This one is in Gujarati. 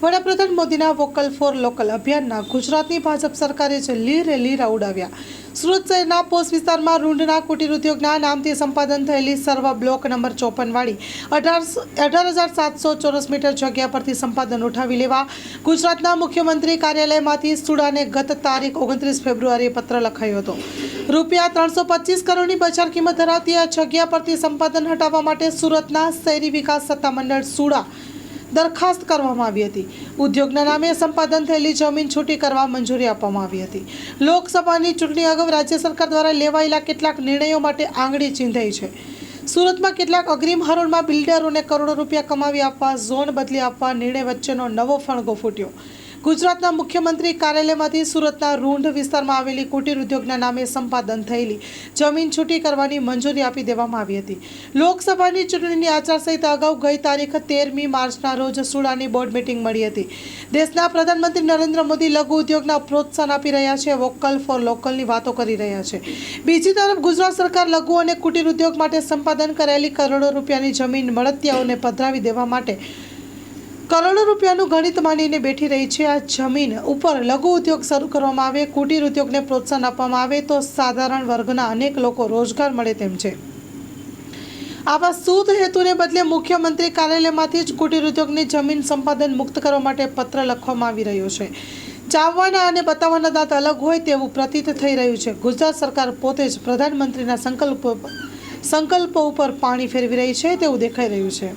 વડાપ્રધાન મોદીના વોકલ ફોર લોકલ અભિયાનના ગુજરાતની ભાજપ સરકારે લીરે લીરા ઉડાવ્યા. સુરત શહેરના પોસ્ટ વિસ્તારમાં રૂંઢના કુટીર ઉદ્યોગના નામથી સંપાદન થયેલી સર્વ બ્લોક નંબર ચોપનવાળી અઢાર અઢાર હજાર સાતસો ચોરસ મીટર જગ્યા પરથી સંપાદન ઉઠાવી લેવા ગુજરાતના મુખ્યમંત્રી કાર્યાલયમાંથી સુડાને ગત તારીખ ઓગણત્રીસ ફેબ્રુઆરીએ પત્ર લખાયો હતો. રૂપિયા ત્રણસો પચીસ કરોડની બજાર કિંમત ધરાવતી આ જગ્યા પરથી સંપાદન હટાવવા માટે સુરતના શહેરી વિકાસ સત્તામંડળ સુડા દરખાસ્ત કરવામાં આવી હતી. ઉદ્યોગના નામે સંપાદન થયેલી જમીન છૂટી કરવા મંજૂરી આપવામાં આવી હતી. લોકસભાની ચૂંટણી અગાઉ રાજ્ય સરકાર દ્વારા લેવાયેલા કેટલાક નિર્ણયો માટે આંગળી ચીંધાઈ છે. સુરતમાં કેટલાક અગ્રિમ હરોળમાં બિલ્ડરોને કરોડો રૂપિયા કમાવી આપવા, ઝોન બદલી આપવા નિર્ણય વચ્ચેનો નવો ફણગો ફૂટ્યો. ગુજરાતના મુખ્યમંત્રી કાર્યાલયમાંથી સુરતના રૂંઢ વિસ્તારમાં આવેલી કુટીર ઉદ્યોગના નામે સંપાદન થયેલી જમીન છૂટી કરવાની મંજૂરી આપી દેવામાં આવી હતી. લોકસભાની ચૂંટણીની આચારસંહિતા અગાઉ ગઈ તારીખ તેરમી માર્ચના રોજ સુડાની બોર્ડ મિટિંગ મળી હતી. દેશના પ્રધાનમંત્રી નરેન્દ્ર મોદી લઘુ ઉદ્યોગના પ્રોત્સાહન આપી રહ્યા છે, વોકલ ફોર લોકલની વાતો કરી રહ્યા છે. બીજી તરફ ગુજરાત સરકાર લઘુ અને કુટીર ઉદ્યોગ માટે સંપાદન કરાયેલી કરોડો રૂપિયાની જમીન મળતિયાઓને પધરાવી દેવા માટે કરોડો રૂપિયાનું ગણિત માનીને બેઠી રહી છે આ જમીન ઉપર લઘુ ઉદ્યોગ શરૂ કરવામાં આવે, કુટીર ઉદ્યોગને પ્રોત્સાહન આપવામાં આવે તો સાધારણ વર્ગના અનેક લોકો રોજગાર મળે તેમ છે. આવા શુદ્ધ હેતુને બદલે મુખ્યમંત્રી કાર્યાલયમાંથી જ કુટીર ઉદ્યોગની જમીન સંપાદન મુક્ત કરવા માટે પત્ર લખવામાં આવી રહ્યો છે. ચાવવાના અને બતાવવાના દાંત અલગ હોય તેવું પ્રતીત થઈ રહ્યું છે. ગુજરાત સરકાર પોતે જ પ્રધાનમંત્રીના સંકલ્પો સંકલ્પો ઉપર પાણી ફેરવી રહી છે તેવું દેખાઈ રહ્યું છે.